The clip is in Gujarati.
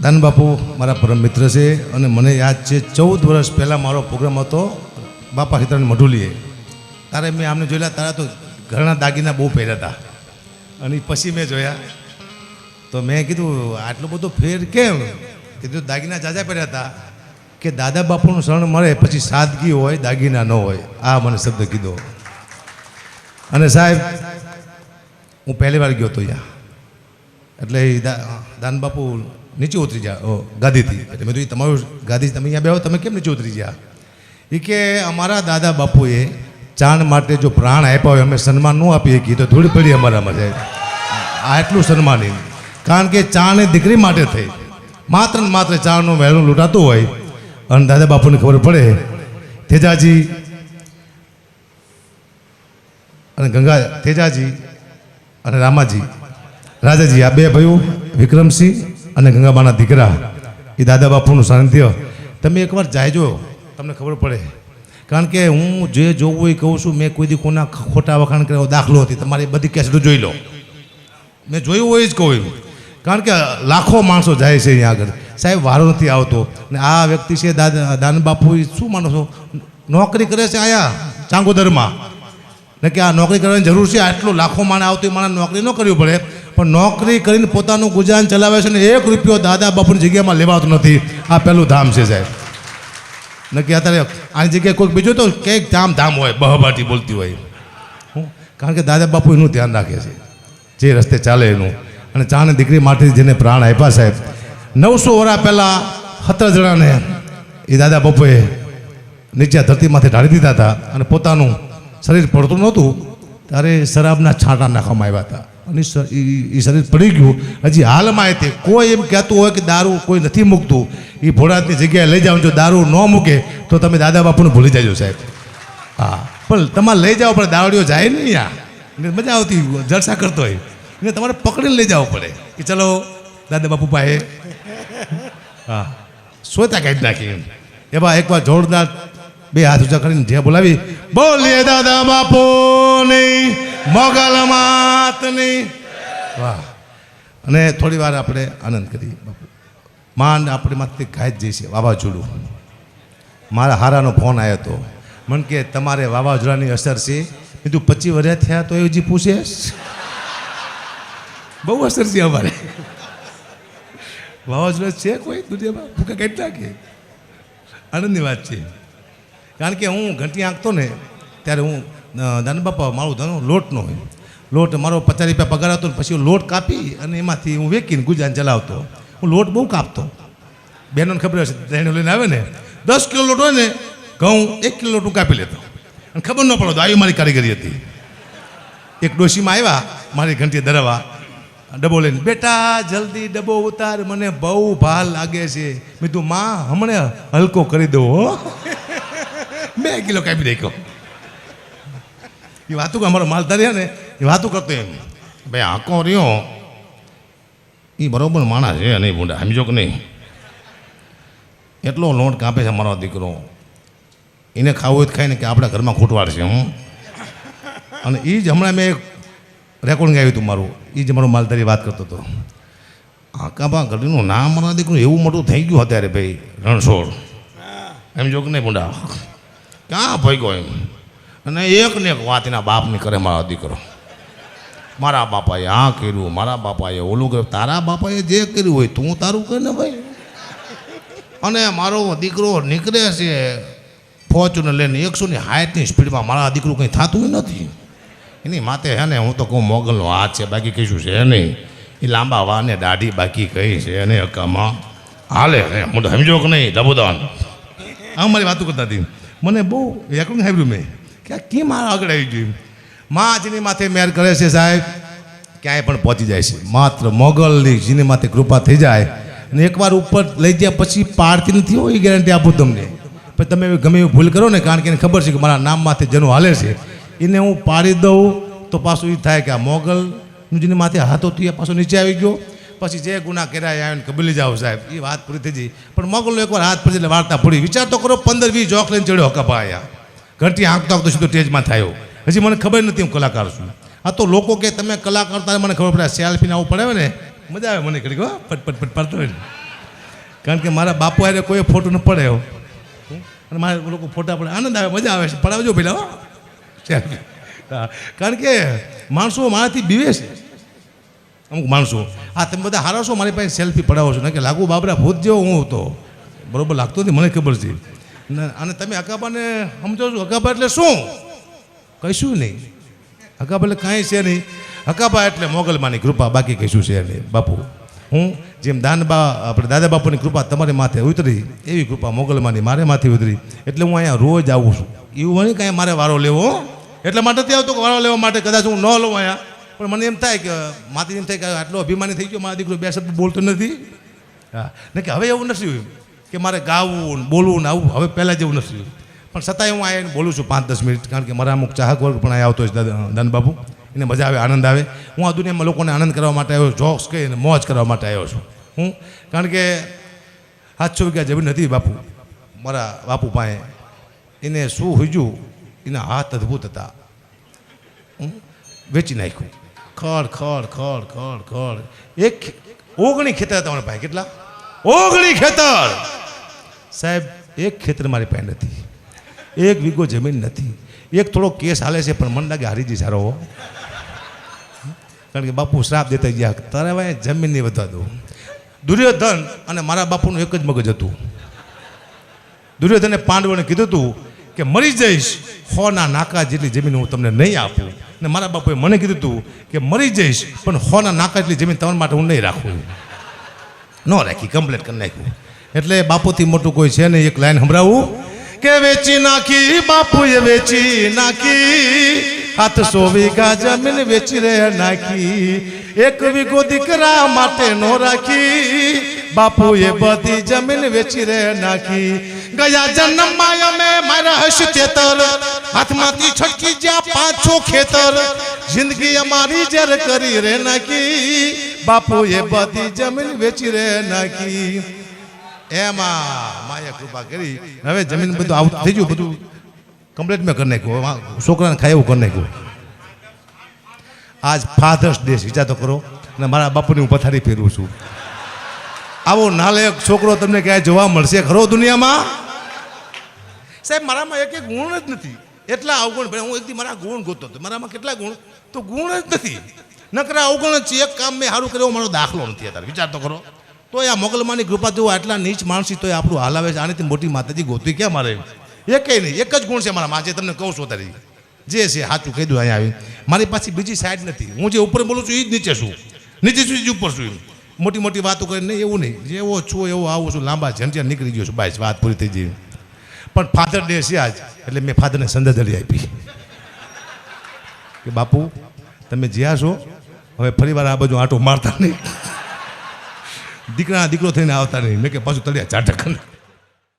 દાન બાપુ મારા પરમ મિત્ર છે અને મને યાદ છે ચૌદ વર્ષ પહેલાં મારો પ્રોગ્રામ હતો બાપા હિતરાની મઢુલીએ. તારે મેં આમને જોયેલા, તારા તો ઘરના દાગીના બહુ પહેર્યા હતા. અને પછી મેં જોયા. તો મેં કીધું, આટલો બધો ફેર કેમ? કીધું દાગીના જાજા પહેર્યા હતા, કે દાદા બાપુનું શરણ મળે પછી સાદગી હોય, દાગીના ન હોય. આ મને શબ્દ કીધો. અને સાહેબ, હું પહેલી વાર ગયો હતો અહીંયા. એટલે દાન બાપુ નીચે ઉતરી જા. ગાદીથી. એટલે મેં કીધું તમારું ગાદી તમે અહીંયા બેહો, તમે કેમ નીચે ઉતરી ગયા? એ કે, અમારા દાદા બાપુએ ચાણ માટે જો પ્રાણ આપ્યા હોય, અમે સન્માન ન આપીએ કે તો ધૂળ પડી અમારામાં જાય. એટલું સન્માની કારણ કે ચાણ એ દીકરી માટે થઈ. માત્ર ને માત્ર ચાણનું વહેલું લૂંટાતું હોય, અને દાદા બાપુને ખબર પડે. તેજાજી અને ગંગા, તેજાજી અને રામાજી. રાજાજી, આ બે ભાઈઓ વિક્રમસિંહ અને ગંગાબાના દીકરા, એ દાદા બાપુનું સાનિધ્ય તમે એકવાર જાયજો, તમને ખબર પડે. કારણ કે હું જે જોવું એ કહું છું, મેં કોઈ દી ખોટા વખાણ કર્યા દાખલો હતી. તમારી બધી કેસેટો જોઈ લો. મેં જોયું હોય જ કહું કારણ કે લાખો માણસો જાય છે અહીંયા આગળ. સાહેબ, વારો નથી આવતો. ને આ વ્યક્તિ છે, દાદા, દાન બાપુ, એ શું છો? નોકરી કરે છે આયા, ચાંગોદરમાં. ને કે આ નોકરી કરવાની જરૂર છે? આટલું લાખો માણે આવતું એ માણસ નોકરી ન કરવી પડે. પણ નોકરી કરીને પોતાનું ગુજરાન ચલાવે છે ને એક રૂપિયો દાદા બાપુની જગ્યામાં લેવાતો નથી. આ પહેલું ધામ છે સાહેબ. નક્કી અત્યારે આની જગ્યાએ કોઈક બીજું તો કંઈક ધામ ધામ હોય બહબાટી બોલતી હોય. હું? કારણ કે દાદા બાપુ એનું ધ્યાન રાખે છે. જે રસ્તે ચાલે એનું. અને ચાને દીકરી માટે જેને પ્રાણ આપ્યા સાહેબ, નવસો વર્ષ પહેલાં સત્તર જણાને એ દાદા બાપુએ નીચે ધરતીમાંથી ઢાળી દીધા હતા અને પોતાનું શરીર પડતું નહોતું, ત્યારે શરાબના છાંટા નાખવામાં આવ્યા હતા. અને ઈ શરીર પડી ગયું. હજી હાલમાં એ તે કોઈ એમ કહેતું હોય કે દારૂ કોઈ નથી મૂકતું. એ ભોળાતની જગ્યાએ લઈ જાઓ, જો દારૂ ન મૂકે, તો તમે દાદા બાપુને ભૂલી જાજો સાહેબ. હા. પણ તમારે લઈ જાઓ પડે દાવડીઓ જાય ને અહીંયા. મજા આવતી જલસા કરતો હોય. ને તમારે પકડીને લઈ જવું પડે. કે ચલો, દાદા બાપુ પાસે. હા. સોતા કાઢી નાખી એમ. એવા એકવાર જોરદાર બે હાથ ઊંચા કરીને જે બોલાવી, બોલીએ દાદા બાપુ નહીં મોગલ માતની. વાહ. અને થોડી વાર આપણે આનંદ કરી. બાપુ માંડ આપણે માથે ગાય જ જઈશે વાવાઝોડું. મારા હારાનો ફોન આવ્યો હતો મને કે તમારે વાવાઝોડાની અસર છે? કીધું, પચીસ વર્ષ થયા તો એ હજી પૂછે બહુ અસર છે અમારે. વાવાઝોડા છે કોઈ દુનિયામાં? ભૂખા કેટલા કે આનંદની વાત છે. કારણ કે હું ઘંટી આંકતો ને, ત્યારે હું દાન બાપા મારું ધનો લોટનો હોય. લોટ મારો પચાસ રૂપિયા પગાર હતો ને પછી લોટ કાપી અને એમાંથી હું વેકીને ગુજરાન ચલાવતો. હું લોટ બહુ કાપતો. બહેનોને ખબર હશે ત્રણે લઈને આવે ને, દસ કિલો લોટ હોય ને, ઘઉં એક કિલો લોટ હું કાપી લેતો. અને ખબર ન પડો આવી મારી કારીગરી હતી. એક ડોશીમાં આવ્યા, મારી ઘંટી ધરાવવા ડબો લઈને, બેટા, જલ્દી ડબો ઉતાર, મને બહુ ભાર લાગે છે. મેં તું માં, હમણાં હલકો કરી દો બે કિલો કાપી નાખ્યો. એ વાતું અમારો માલધાર રહ્યા ને એ વાતું કરતો એમ. ભાઈ આંકો રહ્યો? એ બરોબર માણસ છે નહીં ભૂંડા. સમજો કે નહીં? એટલો લોટ કાપે છે મારો દીકરો. એને ખાવું તો ખાઈને કે આપણા ઘરમાં ખૂટવાડ છે હું અને એ જ હમણાં મેં એક રેકોર્ડિંગ આવ્યું હતું મારું. એ જ મારો માલધારી વાત કરતો હતો. આકાબા ગઢીનું નામ મારા દીકરું એવું મોટું થઈ ગયું અત્યારે ભાઈ રણછોડ. એમ જો કે નહીં ભૂંડા? ક્યાં ગયો એમ? અને એક ને એક વાત બાપની કરે, મારો દીકરો. મારા બાપાએ આ કર્યું, મારા બાપાએ ઓલું કર્યું. તારા બાપાએ જે કર્યું હોય તું તારું કર ને ભાઈ. અને મારો દીકરો નીકળે છે ફોર્ચ્યુનર લઈને એકસો ની હાઈટની સ્પીડમાં મારા દીકરું કંઈ થતું નથી. એની માથે હે ને હું તો કહું મોગલનો હાથ છે, બાકી કહીશું છે નહીં. એ લાંબા વાને દાઢી બાકી કઈ છે અને હકામાં. હાલે હે હું તો સમજો કે નહીં દબોદાન આ મારી વાતો કરતા હતી. મને બહુ એકલું સાંભળ્યું મેં. કે કી માં આગળ આવી ગયું? માં જેની માથે મેર કરે છે સાહેબ, ક્યાંય પણ પહોંચી જાય છે. માત્ર મોગલની જેની માથે કૃપા થઈ જાય અને એકવાર ઉપર લઈ ગયા પછી પાડતી નથી હોય એ ગેરંટી આપું તમને. પણ તમે ગમે એવી ભૂલ કરો ને, કારણ કે એને ખબર છે કે મારા નામ માથે જેનું હાલે છે. એને હું પાડી દઉં તો પાછું એ થાય કે આ મોગલનું જેની માથે હાથ હતું એ પાછો નીચે આવી ગયો. પછી જે ગુના કર્યા એને કબીલી જાઓ સાહેબ. એ વાત પૂરી થઈ જઈ પણ મોગલનો એકવાર હાથ પડી એટલે વાર્તા પૂરી. વિચાર તો કરો પંદર વીસ જોક લઈને ચડ્યો કપા આયા. ઘરથી આંકતો આંકતો સીધો સ્ટેજમાં થયો હજી મને ખબર નથી હું કલાકાર છું. આ તો લોકો કે તમે કલાકાર તારે મને ખબર પડે સેલ્ફીને આવું પડે ને મજા આવે મને ઘડીક હો પટ પટ પટ પડતો હોય કારણ કે મારા બાપુ આરે કોઈ ફોટો ન પડે અને મારે લોકો ફોટા પડે આનંદ આવે મજા આવે છે. પડાવજો પેલા હો. હા, કારણ કે માણસો મારાથી બીવે છે. અમુક માણસો આ તમે બધા હારા છો મારી પાસે સેલ્ફી પડાવો છો. ને કે લાગુ બાબરા ભૂત જેવો હું હતો. બરોબર લાગતો નથી મને ખબર છે. અને તમે અકાબાને સમજો છો અકાબા એટલે શું? કશું નહીં. હકાબા એટલે કાંઈ છે નહીં. અકાબા એટલે મોગલમાની કૃપા, બાકી કશું છે નહીં. બાપુ, હું જેમ દાનબા, આપણે દાદા બાપુની કૃપા તમારી માથે ઉતરી, એવી કૃપા મોગલમાની મારે માથે ઉતરી. એટલે હું અહીંયા રોજ આવું છું. એવું નહીં કાંઈ મારે વારો લેવો. એટલા માટે નથી આવતો કે વારો લેવા માટે કદાચ હું ન લઉં અહીંયા. પણ મને એમ થાય કે માથી એમ થાય કે આટલો અભિમાની થઈ ગયો, મારા દીકરો બે શબ્દ બોલતો નથી. હા. ને કે હવે એવું નથી કે મારે ગાવું બોલવું ને આવું, હવે પહેલાં જેવું નથી પણ છતાંય હું આવીને બોલું છું પાંચ દસ મિનિટ, કારણ કે મારા અમુક ચાહક વર્ગ પણ આવતો છે દાનબાબુ એને મજા આવે, આનંદ આવે. હું આ દુનિયામાં લોકોને આનંદ કરવા માટે આવ્યો જોક્સ કહીને મોજ કરવા માટે આવ્યો છું. હું, કારણ કે સાતસો વીઘા જમીન હતી બાપુ, મારા બાપુ પાસે. એને શું હુજ્યું? એના હાથ અદ્ભુત હતા. વેચી નાખ્યું. ખડ ખડ ખડ ખડ ખડ. એક ઓગણી ખેતર હતા મારા પાસે. કેટલા? ઓગણી ખેતર! સાહેબ, એક ખેતર મારી પાસે નથી. એક વીઘો જમીન નથી. એક થોડો કેસ હાલે છે, પણ મન લાગે હારીજી સારો હો. કારણ કે બાપુ શ્રાપ દેતા ગયા, તારે ભાઈ જમીન નહીં વધવા દઉં. દુર્યોધન અને મારા બાપુનું એક જ મગજ હતું. દુર્યોધને પાંડવોને કીધું હતું કે, મરી જઈશ, હોના નાકા જેટલી જમીન હું તમને નહીં આપું. ને મારા બાપુએ મને કીધું હતું કે, મરી જઈશ, પણ હોના નાકા જેટલી જમીન તમારા માટે હું નહીં રાખું. ન રાખી કમ્પ્લેટ કરી નાખ્યું. એટલે બાપુથી મોટું કોઈ છે નહીં, એક લાઈન સંભળાવું. કે વેચી નાખી, બાપુએ વેચી નાખી. સાતસો વીઘા જમીન વેચી રે નાખી. એક વીઘો દીકરા માટે નો રાખી. બાપુએ બધી જમીન વેચી રે નાખી. ગયા જન્મમાં અમે મારા હશ ચેતર હાથમાંથી છટકી જ્યાં પાછો ખેતર. જિંદગી અમારી જર કરી રે નાખી. બાપુએ બધી જમીન વેચી રે નાખી. એમાં માયા કૃપા કરી. હવે જમીન બધું આવું થઈ ગયું, બધું કમ્પ્લીટ મેં કરી નાખ્યું. છોકરાને ખાય એવું કરી નાખ્યું. આજ ફાધર્સ ડે વિચાર તો કરો. અને મારા બાપુની હું પથારી ફેરવું છું. આવો નાલાયક છોકરો તમને ક્યાંય જોવા મળશે? ખરો દુનિયામાં? સાહેબ, મારામાં એક એક ગુણ જ નથી. એટલા અવગુણ હું એકથી મારા ગુણ ગોતો હતો મારામાં કેટલા ગુણ? તો ગુણ જ નથી. નકરા અવગણ છે એક કામ મેં સારું કર્યો મારો દાખલો નથી અત્યારે. વિચાર તો કરો. તો આ મોગલમાની કૃપા જો આટલા નીચ માણસી તો એ આપણું હાલ આવે છે. આનેથી મોટી માતાજી ગોતવી ક્યાં મારે? એકેય નહીં. એક જ ગુણ છે મારા માજે તમને કહું છું અત્યારે. જે છે સાચું કહી દઉં અહીંયા આવી મારી પાસે બીજી સાઈડ નથી. હું જે ઉપર બોલું છું એ જ નીચે છું. નીચે છું જ ઉપર છું મોટી મોટી વાતો કરીને નહીં, એવું નહીં. જેવો છું, એવો આવું છું. લાંબા ઝંઝર નીકળી ગયો છું. બાઈસ, વાત પૂરી થઈ જઈ પણ ફાધર ડે છે આજ. એટલે મેં ફાધરને સંદેશડી આપી. કે બાપુ, તમે જ્યાં છો હવે ફરીવાર આ બાજુ આંટો મારતા નહીં. દીકરા, દીકરો થઈને આવતા નહીં. મેં કે પાછું તળિયા ચાટક